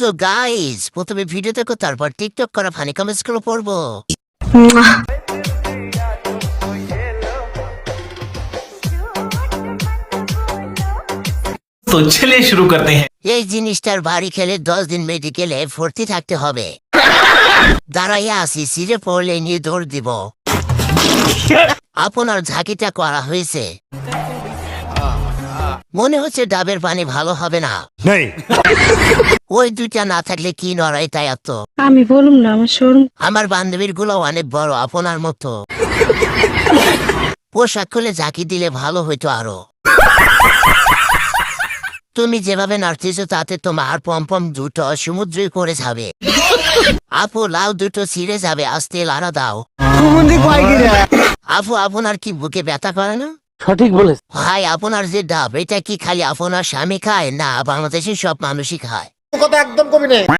So guys প্রথমে video দেখো তারপর টিকটক করা ফানি কমেন্টসগুলো পড়ব। এই জিনিসটার বাড়ি খেলে দশ দিন মেডিকেলে ভর্তি থাকতে হবে। দাঁড়াইয়া আসি সিরে পড়লে নিয়ে দিব। আপনার ঝাঁকিটা করা হয়েছে। মনে হচ্ছে ডাবের পানি ভালো হবে না। ওই দুইটা না থাকলে কি নড়াই তাই এত? আমি বলুম না আমার শোরুম আমার বান্ধবীরগুলো অনেক বড় আপনার মতো। পোশাক খুলে ঝাঁকি দিলে ভালো হইতো আরও। তুমি যেভাবে নাড়তেছো তাতে তোমার পম্পম দুটো সমুদ্রে করে যাবে। আপু লাউ দুটো ছিঁড়ে যাবে আস্তে লাড়া দাও। আপু আপনার কি বুকে ব্যথা করে না? সঠিক বলেছে। ভাই আপনার যে ডাব এটা কি খালি আপনার স্বামী খায় না বাংলাদেশের সব মানুষই খায়? কথা একদম কবি নেই।